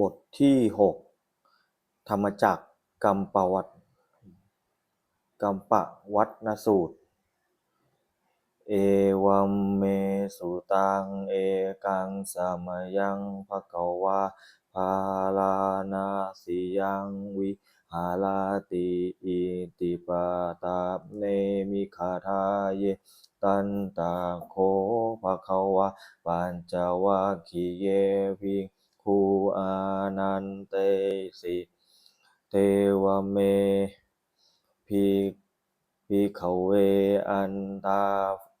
บทที่หกธรรมจักรกัมปวัตกัมปวัตนสูตร เอวัมเมสุตัง เอกังสมยังภะคะวาภาลานาสิยังวิหารติอิติปะตาเนมิคาทาเยตันตาโคภะคะวะปัญจวัคคีเยภิก ขุอานันเตสิเทวเมภิกภิกขเวอันตา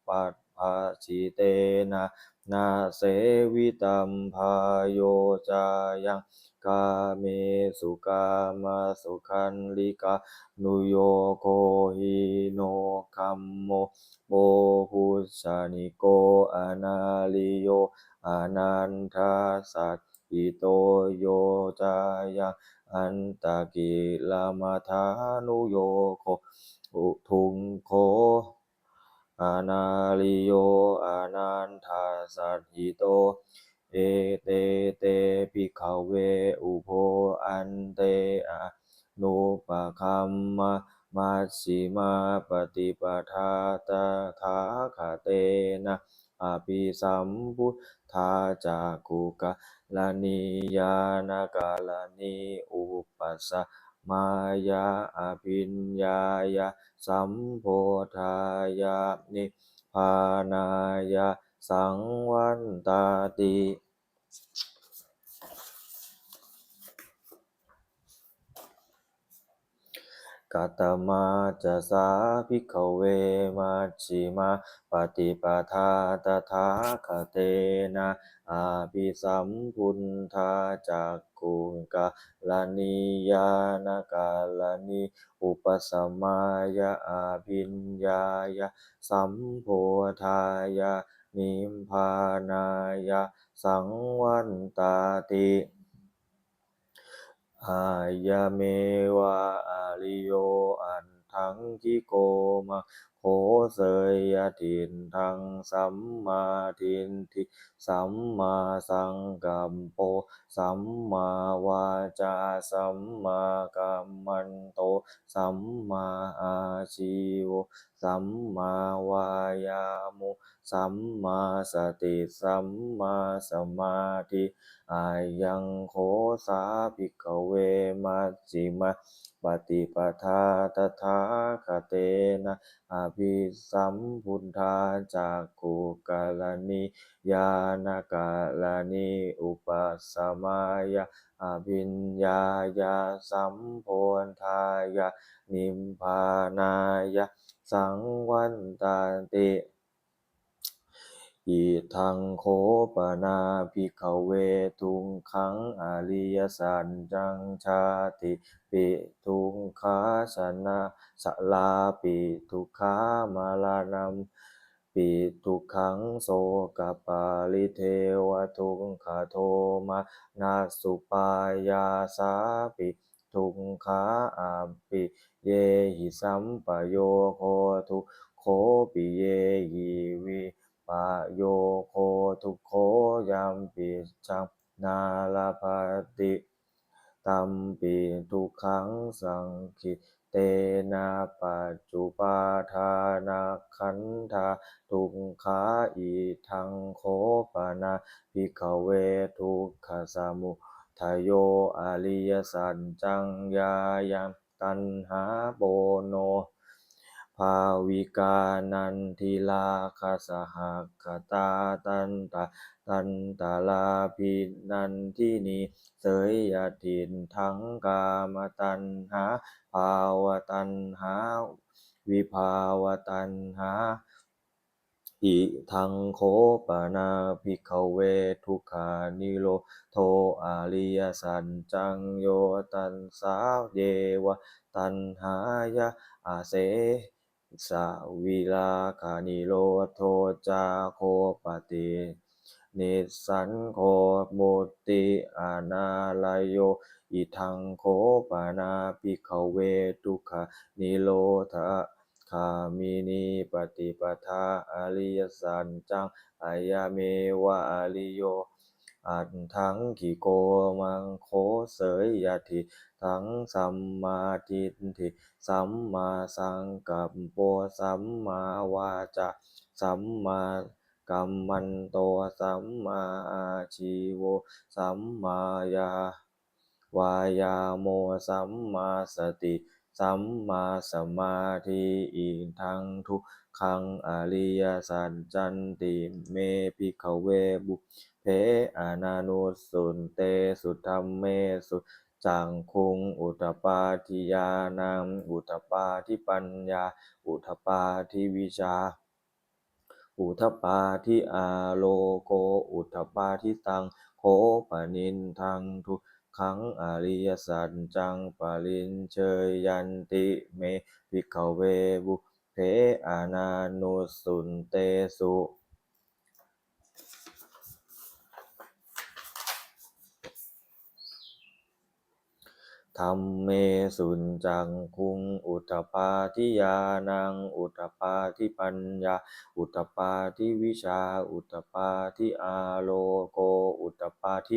ปัปภาชิเตนะนาเสวิตัมภายโยจายังกาเมสุกามสุขันลิกานุโยโคหิโนคัมโมโมพุชฌานิโกอนาลิโยอนันทาสัต อิโตโยจายังอันตะกิลามัฐานุโยโคอุทุงโคอานาลิโยอานันทาสัตหิโต เอเตเตภิขเวอุโภอันเตอะนุปะคัมมะมัชฌิมาปฏิปทาตถาคเตนะ อภิสัมพุทธาจากุกะลานิยานากาลานิอุปัสสะมายาอภิญญายาสัมโพธายานิพานายาสังวันตาติ กัตมาจะสาภิกขเวมัชิมาปฏิปทาตถาคเตนะอาภิสัมพุนธาจักขุกะลานิยานากาลานิอุปสมมายาอาภิญญายาสัมโพธายานิมพานายาสังวันตาติ อายเมวะอาริโยอันทังกิโกมะ โคเสยยะถินทังสัมมาทินทิสัมมาสังกัมโปสัมมาวาจาสัมมากัมมันโตสัมมาอาชีวสัมมาวายามุสัมมาสติสัมมาสมาธิอายังโคสาภิกเวมัชฌิมา ปฏิปทาตถาคเตนะอภิสัมพุทธาจากขุกาลนิยานากาลานิอุปสมายาอภิญญายาสัมโพธทายานิมพานายาสังวันตาติ อิทังโคปนาภิกขเวทุงขังอริยสัจจังชาติปิทุงขาชนะสลาปิทุกขามาลานัมปิทุกขังโสกปาลิเทวทุงขาโทมานาสุปายาสาปิทุงขาอาปิเยหิสัมปโยโคทุโคปิเยหิวิ ปะโยโคทุโคยัมปิชังนาลาภติตัมปิทุขังสังคิเตนะปัจจุปาทานาขันธาทุกขาอิทังโคปนาภิกขเวทุกขสมุทโยอริยสัจจังยายังตันหาโบโนาวิกานันทิลาคาสหักขตาตันตาตันตาลาภินันทินีเสยยถินทังกามตันหาภาวตันหา วิภาวตันหาอิทังโคปนาภิกขเวทุกขานิโรโทอาริยสัจจังโยตันสาวเยวะตันหายะอาเส สวิลาคานิโรโทจาโคปตินิสสันโคมุติอานาลายโยอิทังโคปนาภิขเวทุขานิโรธาคามินีปฏิปทาอริยสัจจังอายาเมวะอริโย อันทังกิโกมังโคเสยยติทังสัมมาทิฏฐิสัมมาสังกัปปะสัมมาวาจาสัมมากัมมันโตสัมมาอาชีโวสัมมายาวายาโมสัมมาสติสัมมาสมาธิอิทังทุกขังอริยสัจจันติเมภิกขเวบุ เพอานานุสุนเตสุธรรมเมสุจังคุงอุตปาทิยานังอุตปาทิปัญญา อุทปาทิวิชา อุทปาทิอาโลโก อุทปาทิตังโคปนินทังทุขังอริยสัจจังปรินเชยยันติเมภิกขเวบุเพอานานุสุนเตสุ ธรรมเมสุญจังคุงอุตตปาทิยานังอุตตปาทิปัญญา อุตตปาทิวิชา อุตตปาทิอาโลโก อุตตปาทิ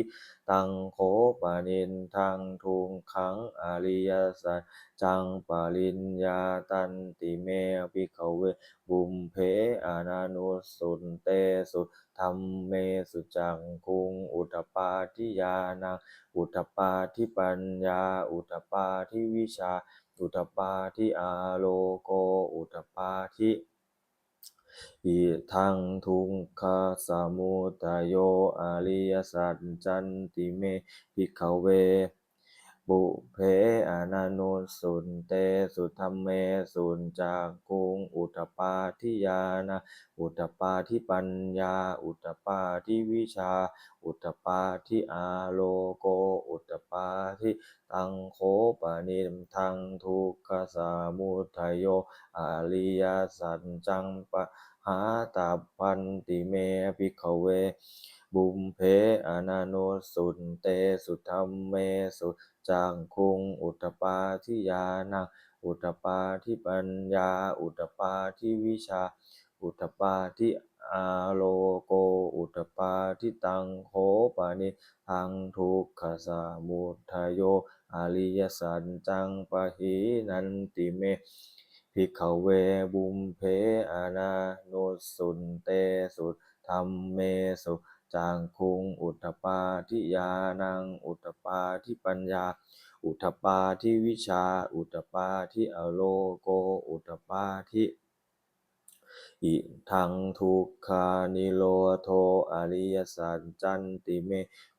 ตังโคปานินทังทุงขังอริยสัจจังปริญญาตันติเมภิกขเวบุมเพอานานุสุนเตสุ ธรรมเมสุจังคุงอุตตปาทิยานังอุตตปาทิปัญญา อุตตปาทิวิชา อุตตปาทิอาโลโก อุตตปาทิอิทังทุงคาสมุทโยอริยสัจจันติเมภิกขเว บุเพอนานุสุนเตสุธรรมเมสุนจากคุงอุตปาทิยานะอุตปาทิปัญญา อุตปาทิวิชา อุตปาทิอาโลโก อุตปาทิตังโคปนิมทังทุกขสามุทัยโยอริยสัจจังปะหาตาพันติเมภิกขเว บุมเพอนานุสุนเตสุธรรมเมสุจังคุงอุตปาทิยานังอุตปาทิปัญญา อุตปาทิวิชา อุตปาทิอาโลโก อุตปาทิตังโคปานิทังทุกขสามุทัยโยอริยสัจจังปะหินันติเมภิกขเวบุมเพอนานุสุนเตสุธรรมเมสุ จางคุง อุทปาทิยานัง อุทปาทิปัญญา อุทปาทิวิชา อุทปาทิอโลโก อุทปาทิ อิทังทุกขานิโรโทอริยสัจจันติเม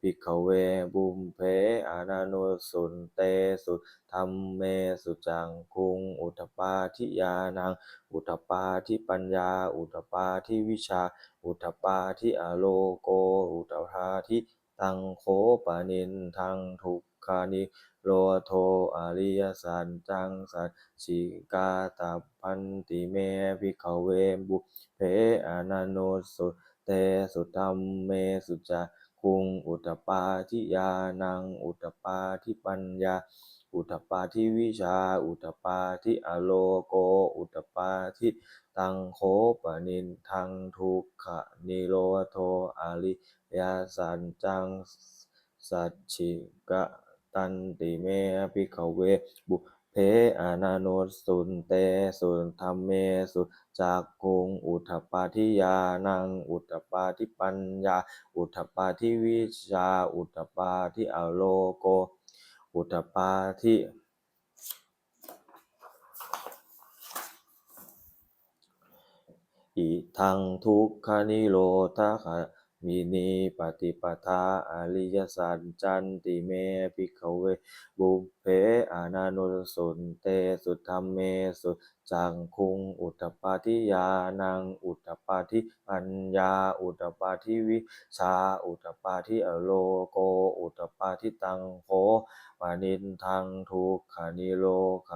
ภิกขเวบุมเพอานานุสุนเตสุธรรมเมสุจังคุง อุตตปาทิยานัง อุตตปาทิปัญญา อุตตปาทิวิชา อุตตปาทิอโลโก อุตตปาทิตังโคปนินทังทุก ขานิโรโทอริยสัจจังสัจฉิกาตาพันติเมภิกขเวบุเพอานานุสุเตสุธรรมเมสุจาคุงอุตปาทิยานังอุตปาทิปัญญา อุตปาทิวิชา อุตปาทิอโลโก อุตปาทิตังโคปนินทังทุกขนิโรโทอริยสัจจังสัจฉิกะ ตันติเมภิกขเวบุเพอานานุสุนเตสุนธรรมเมสุจากคุงอุทธปาทิยานังอุทธปาทิปัญญา อุทธปาทิวิชา อุทธปาทิอโลโก อุทธปาทิอิทังทุกขานิโรธา มินีปฏิปทาอริยสัจจันติเมภิกขเว บุพเพอานานุสุนเตสุธรรมเมสุจังคุงอุตตปาทิยานังอุตตปาทิปัญญาอุตตปาทิวิชาอุตตปาทิอโลโกอุตตปาทิตังโคปานินทังทุกขานิโรค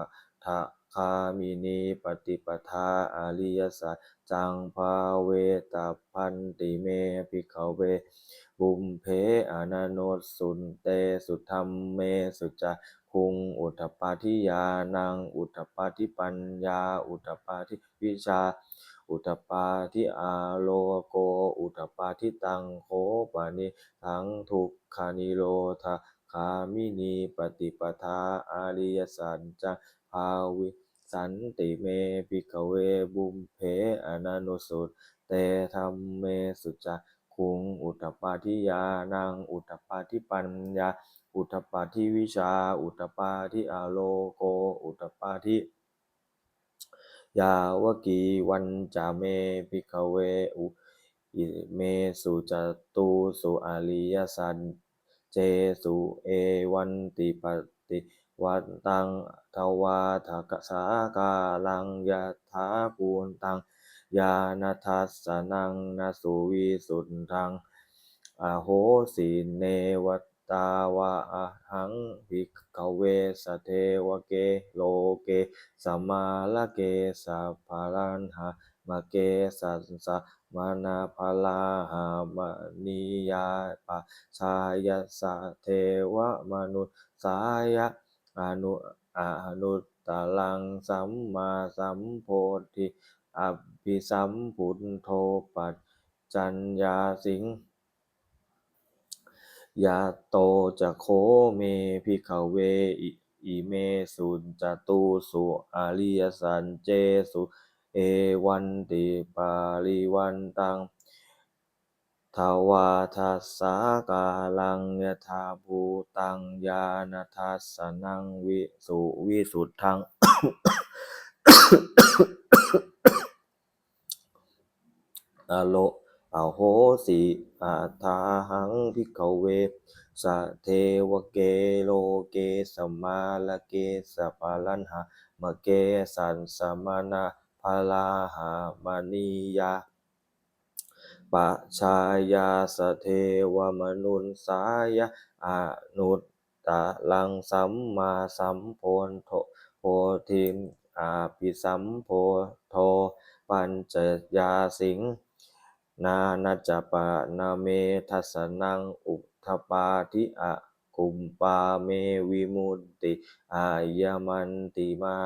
ทะคามินีปฏิปทาอริยสัจจังภาเวตาพันติเม ภิกขเว บุมเพอนาโนสุนเตสุธรรมเมสุจาคุงอุตตปาทิยานังอุตตปาทิปัญญา อุตตปาทิวิชา อุทปาทิอาโลโก อุทปาทิตังโคปานิทังทุกขานิโรธาคามินีปฏิปทาอาริยสัจจภาวิสันติเมภิกขเวบุมเพอนันุสุต เตธรรมเมสุจจคุงอุทปาทิยานังอุทปาทิปัญญา อุทปาทิวิชา อุทปาทิอาโลโก อุทปาทิยาวกีวันจาเมภิกเวอุอิเมสุจตุสุอาริยสัจเจสุเอวันติปติวันตังทวาทกสากาลังยะถาปูนตัง ยานาทัสสนังนาสุวิสุทธังอโหสิเนวตาวะอะหังภิกขเวสเทวเกโลเกสัมมาละเกสัพพารันหามะเกสัสสะมานาภาลาหามนิยาปะชายสะเทวมนุสายะอนุอนุตตลังสัมมาสัมโพธิ อภิสัมพุทโธปัจจัญญาสิงยาโตจะโคเมภิกขเวอิอิเมสุจตุสุอาริยสันเจสุเอวันติปาริวันตังทวาทัสสากาลังยถาภูตังญาณทัสสนังวิสุวิสุทธัง อโลอโหสิอาทาหังพิกเวสะเทวเกโลเกสมมาลเกสปาลันหามเกสันสมนาพาลาหามณียาปะชายาสเทวมนุนสายะอนุตตะลังสัมมาสัมโพนโทโพธิมอาภิสัมโพโทปัญจยาสิง นานาจปะนาเมทัสนังอุทปาทิอะกุมปาเมวิมุตติอายมันติมา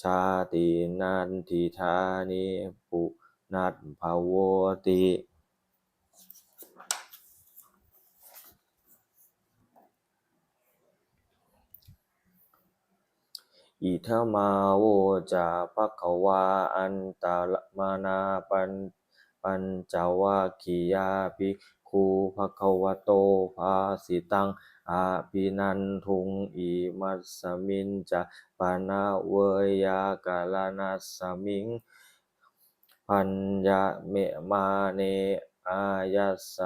ชาตินันทิธานิปุนัตภาวติอิทมาโวจาภควาอันตามานาปัน ปัญจวัคคียาภิกขุภะควะโตภาสิตังอาภินันทุงอิมัสสมินจะปนาเวยากาลนัสสมิงพัญญะเมมาเนอายัส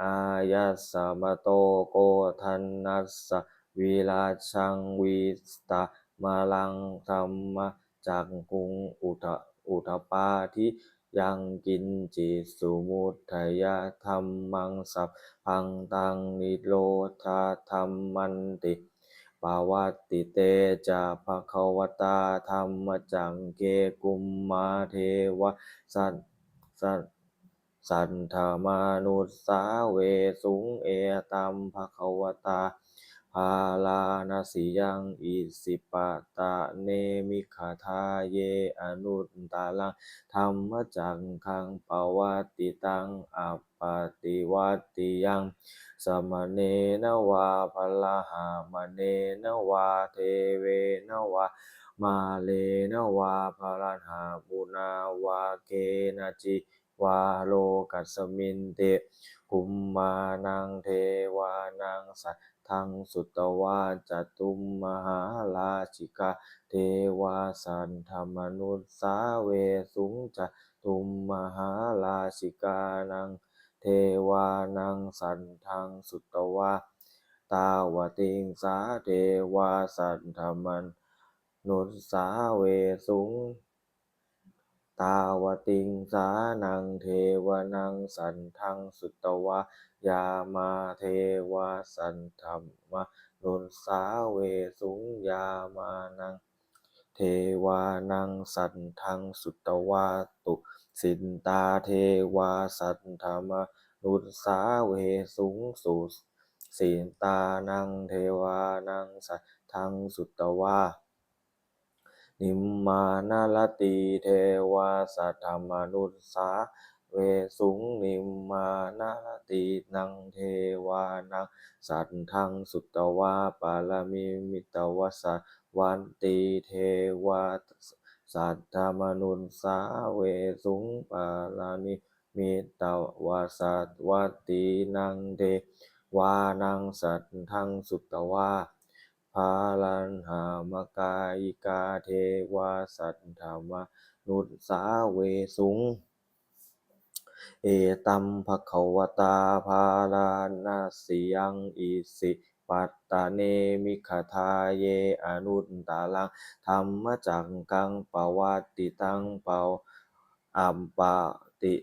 อายัสมโตโกทันนัสสะวิราชังวิสตามาลังธรรมจักกุงอุทอุทปาทิ ยังกินจิตสุมุทัยธรรมังสัพพังตังนิโรธาธรรมันติปาวัตติเตจะภะคะวตาธรรมจังเกกุมมาเทวสัตสัตสันธามานุสสาเวสุงเอตัมภะคะวตา ภาลานาสิยังอิสิปะตะเนมิขาทาเยอนุตตาลังธรรมจังคังปวัตติตังอัปปติวัตติยังสมเณนวาพลหามเณนวาเทเวนวามาเลนวาพลันหาปุนาวาเกนาจิวาโลกัสมินเตกุมมานังเทวานังสั ทังสุตวาจตุมมหาราชิกาเทวาสันธมนุสสาเวสุงจตุมมหาราชิกานังเทวานังสันทังสุตวาตาวติงสาเทวาสันธมันนุสสาเวสุง ตาวติงสานังเทวนังสันทังสุตวายามาเทวาสันธรรมะนุสสาเวสุงยามานัง เทวานังสันทังสุตวาตุ สินตาเทวาสันธรรมะนุสสาเวสุงสุสินตานังเทวานังสันทังสุตวา นิมมานลติเทวาสัทธมนุสสาเวสุงนิมมานลตินังเทวานังสัตทังสุตตวาปาลมิมิตวสสวันติเทวาสัทธมนุสสาเวสุงปาลานิมิตวสัตวัตตินังเทวานังสัตทังสุตตวาภาลันหา มกายิกาเทวาสัทธามานุสาเวสุง เอตัมภควตาภาลานาสิยังอิสิปัตตาเนมิขทาเยอนุตตาลังธรรมจักกังปวัตติตังเปาอัมปติ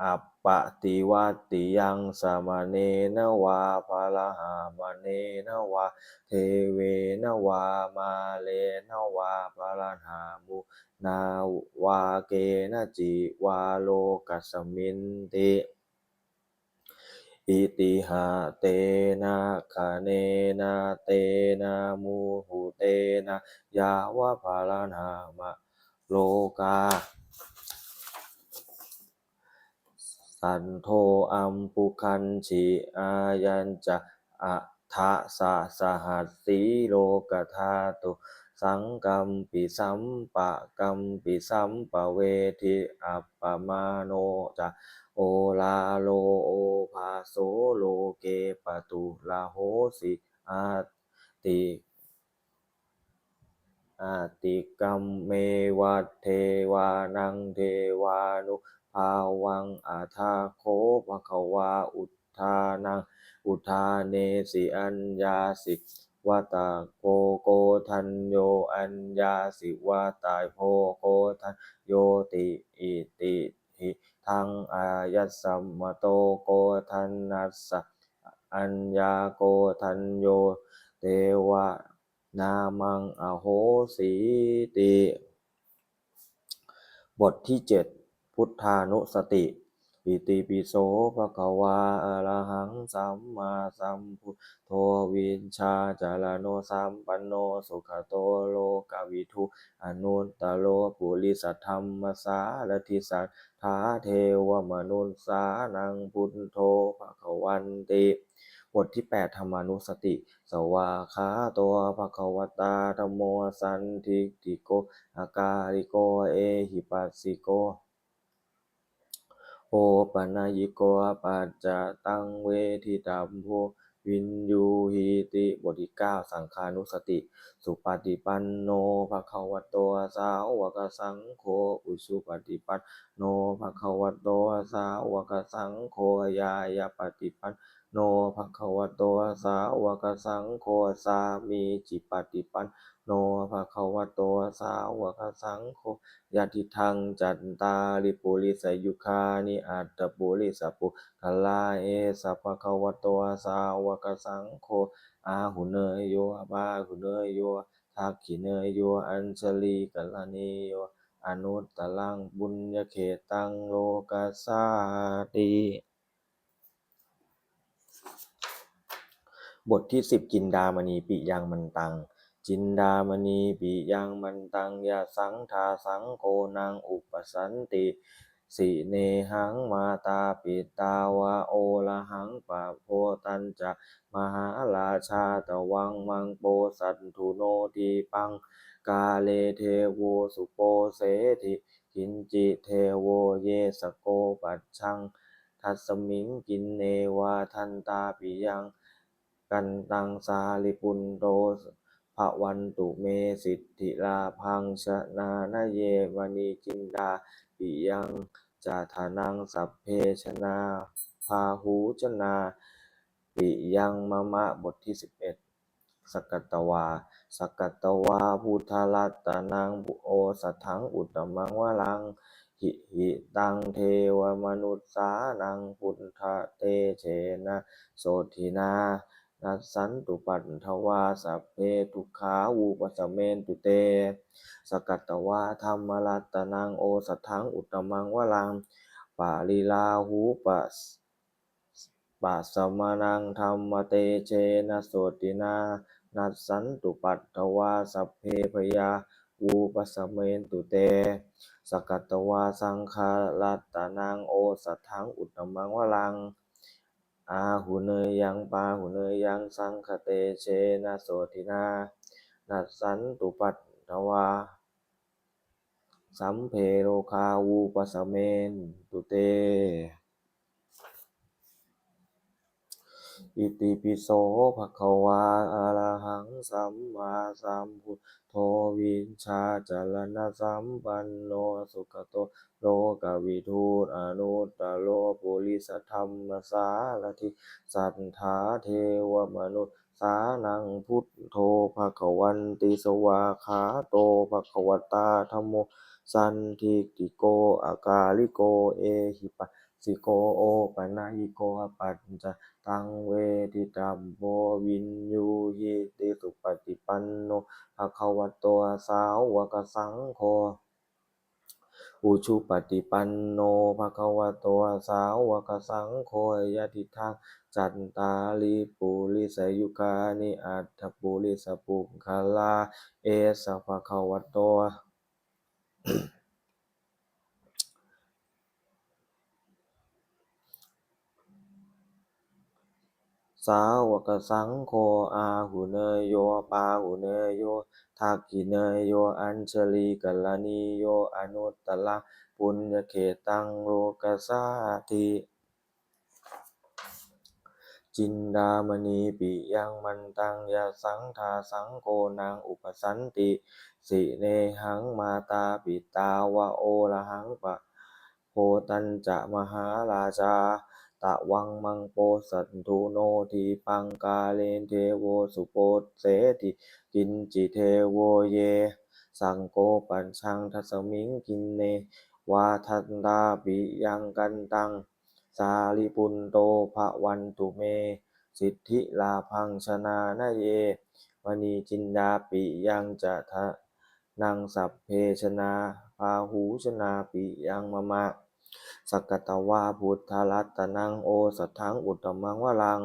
อัปปะติวัตติยังสมเนนวาภาลหามเนนวาเทเวนวามาเลนวาปรหามุนาวาเกนจิวาโลกัสมินติอิติหะเตนะคะเนนะเตนะมุหุเตนะยาวะภาลนามะโลกา สันโทอัมปุคันชิอายัญจะอะทะสะสหัสสีโลกธาตุสังกัมปิสัมปะกัมปิสัมปะเวทิอัปปมาโนจะโอลาโลโอภาโสโลเกปตุลาโหสิอาติอาติกัมเมวัตเทวานังเทวานุ ภาวังอาทาโคภควาอุทธานังอุทาเนสิอัญญาสิวตาโกโกทันโยอัญญาสิวตาโพโกทันโยติอิติหิทังอายัสสัมมโตโกทันนัสสะอัญญาโกทันโยเทวะนามังอโหสีติ บทที่เจ็ด พุทธานุสติ อิติปิโสภะคะวาอะระหังสัมมาสัมพุทโธวินชาจารโนสัมปันโนสุขโตโลกวิทุอนุตตโลปุริสัทธรรมสารทิสัทธาเทวมนุสสานังพุทโธภะคะวันติบทที่ 8 ธรรมานุสติ สวาขาตัวภะคะวตาธมโมสันทิติโก อากาลิโก เอหิปัสสิโก โอปัญญิโกปัจจะตังเวทิตัมโพวินยูหิติบทที่เก้าสังคานุสติ สุปฏิปันโนภะคะวะโตสาวกสังโฆอุชุปฏิปันโนภะคะวะโตสาวกสังโฆยายาปฏิปันโนภะคะวะโตสาวกสังโฆสามีจิปฏิปัน โนภะคะวะโตสาวกสังโฆยะทิทังจันตาริปุริสยุคานิอัตตปุริสปุคลาเอสัพพะคะวะโตสาวกสังโฆอาหุเนยโยบาหุเนยโยทักขิเนยโยอัญชลีกัลานิโยอนุตตลังบุญญเขตังโลกัสสาติบทที่สิบจินดามณีปิยังมันตัง จินดามณีปิยังมันตังยะสังทาสังโกนังอุปสันติ สิเนหังมาตาปิตาวาโอละหังปะโพตันจะมหาราชาตวังมังโปสันทุโนทีปัง กาเลเทโวสุโปเสธิกินจิเทโวเยสโกปัจชัง ทัสมิงกินเนวาทันตาปิยัง กันตังสาลิปุนโต ภวันตุเมสิทธิลาพังชนะนะเยวณีจินดาปิยังจาทานังสัพเพชนะพาหูชนาปิยังมะมะบทที่สิบเอ็ดสกัตตวาสกัตตวาพุทธลัตานังบุโอสัทังอุตตมังวะลังหิหิตังเทวมนุษสานังพุทธเตเชนะโสทินา นัสสันตุปันทวาสัพเพทุขาวูปสเมนตุเต สกัตตวาธรรมรัตนังโอสัทังอุตตมังวะลังปาลิลาหูปัสปัสมานังธรรมเตเชนะโสตินานัสสันตุปัตถวาสัพเพพยาวูปสสมเมนตุเต สกัตตวาสังคารัตตานังโอสัทังอุตตมังวลัง อาหุเนยยังปาหุเนยยังสังคเตเชนะโสตินานัสสันตุปัตตวาสัมเพโรคาวูปสสเมนตุเต อิติปิโสภะคะวาอะระหังสัมมาสัมพุทโธวิชชาจารณะสัมปันโนสุขโตโลกวิทูตอนุตตโลปุริสธรรมสารถิสัทธาเทวมนุษย์สานังพุทโธภคะวันติสวาขาโตภะคะวตาธัมโมสันทิติโกอากาลิโกเอหิปั สิโกโอปัญญิโกปัญจตังเวทิตัมโมวินยูหิติสุปฏิปันโนภะคะวะโตสาวกสังโฆอุชุปฏิปันโนภะคะวะโตสาวกสังโฆยะติทางจันตาลิปุริสยุคานิอัตถปุริสปุคลา เอสภะคะวะโต สาวกสังโฆอาหุเนยโยปาหุเนยโยทักขิเนยโยอัญชลีกัลานิโยอนุตตรปุญญเขตังโลกัสาติจินดามณีปิยังมันตังยะสังทาสังโกนังอุปสันติ สิเนหังมาตาปิตาวะโอระหังปะโพตัญจะมหาราชา ตะวังมังโปสันทุโนทีปังกาเลนเทโวสุโปเสติกินจิเทโวเย สังโกปัญชังทัสมิงกินเนวาทันตาปิยังกันตัง สาลิปุนโตภะวันตุเม สิทธิลาพังชนานาเยมณีจินดาปิยังจะทะนังสัพเพชนาพาหูชนาปิยังมะมะ สกตวาพุทธรัตนังโอสถังอุตตมังวลัง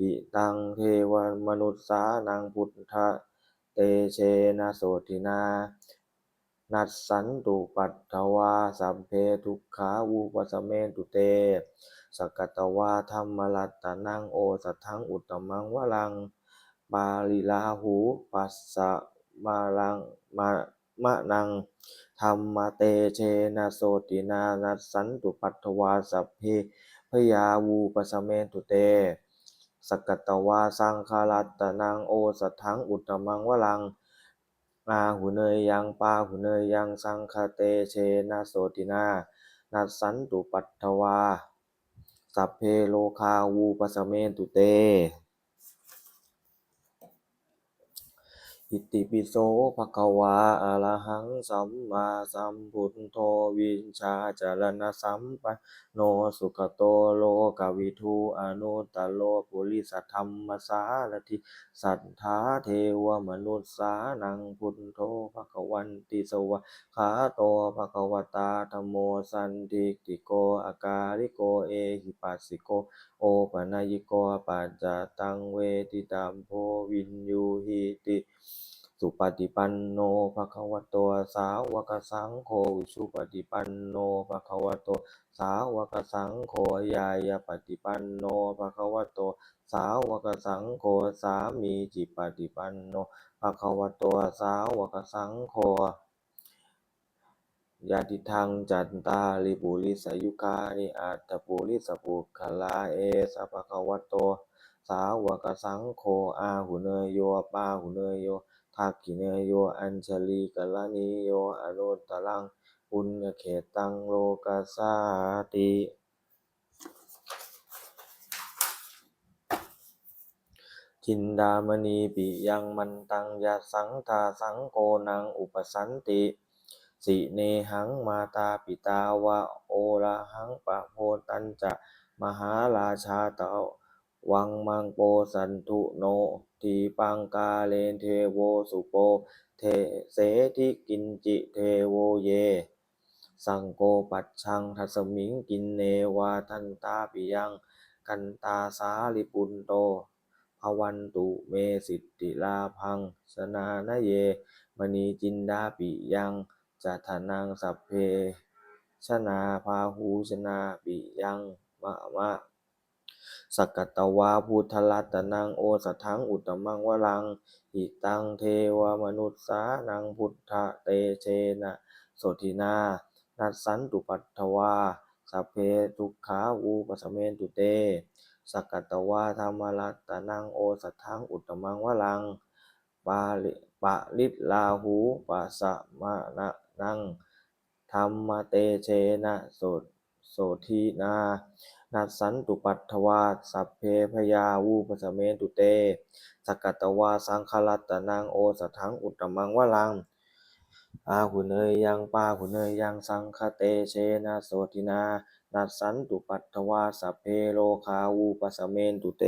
อิตังเทวมนุษสานังพุทธเตเชนะโสทินา นัสสันตุปัตถวาสัพเพทุกขาวูปสมเมนตุเต สกตวาธรรมรัตนังโอสถังอุตตมังวลัง ปาลิลาหู ปัสสะมาลังมะ มะนังธรรมเตเชนะโสตินานัสสันตุปัตถวาสัพเพพยาวูปสสมเมนตุเต สกตวาสังคารัตตนังโอสัทังอุตมังวลัง อาหุเนยยังปาหุเนยยังสังคเตเชนะโสตินานัสสันตุปัตถวา สัพเพโลคาวูปสสมเมนตุเต อิติปิโสภะคะวาอะระหังสัมมาสัมพุทโธวิชชาจารณะสัมปันโนสุขโตโลกวิทูอนุตตโลปุริสธรรมสารถิสัทธาเทวมนุษย์สานังพุทโธภคะวันติสวะขาโตภะคะวตาธัมโมสันติติโกอากาลิโกเอหิปัสสิโกโอปัญญิโกปัจจตังเวทิตัมโพวินยูหิติ สุปฏิปันโนภะคะวะโตสาวกสังโฆวิชุปฏิปันโนภะคะวะโตสาวกสังโฆยายาปฏิปันโนภะคะวะโตสาวกสังโฆสามีจิปฏิปันโนภะคะวะโตสาวกสังโฆยะติทังจันตาลิปุริสยุคานิอัตถปุริสปุคลาเอสะภะคะวะโตสาวกสังโฆอาหุเนยโยปาหุเนยโย ทักขิเนยโยอัญชลีกัลลานิโยอนุตตรังปุญญเขตังโลกัสสาติจินดามณีปิยังมันตังยะสังทาสังโกนังอุปสันติ สิเนหังมาตาปิตาวะโอระหังปะโพตัญจะมหาราชาตะวังมังโปสันทุโน ทีปังกาเลนเทโวสุโปเทเสทิกินจิเทโวเย สังโกปัชชังทัสมิงกินเนวาทันตาปิยังกันตาสาลิปุนโตภวันตุเมสิทธิลาพัง สนานเย มณีจินดาปิยังจัตถานังสัพเพชนาพาหูชนาปิยังมะมะ สกกตวาพุทธลัตนังโอสถังอุตตมังวรัง หิตังเทวมนุษสานังพุทธเตเชนะโสทินานัสสันตุปัตถวาสัพเพทุกขาวูปสเมนตุเตสกกตวาธรรมรัตนังโอสถังอุตตมังวรังปาลิปะลิลาหูปัสสะมะนะนังธรรมเตเชนะโสโสทีนา นัสสันตุปัตถวาสัพเพพยาวูปสเมตุเตสกัตวาสังคลัตตนังโอสถังอุตมังวลังอาหุเนยยังปาหุเนยยังสังคเตเชนะโสตินานัสสันตุปัตถวาสัพเพโลคาวูปสเมนตุเต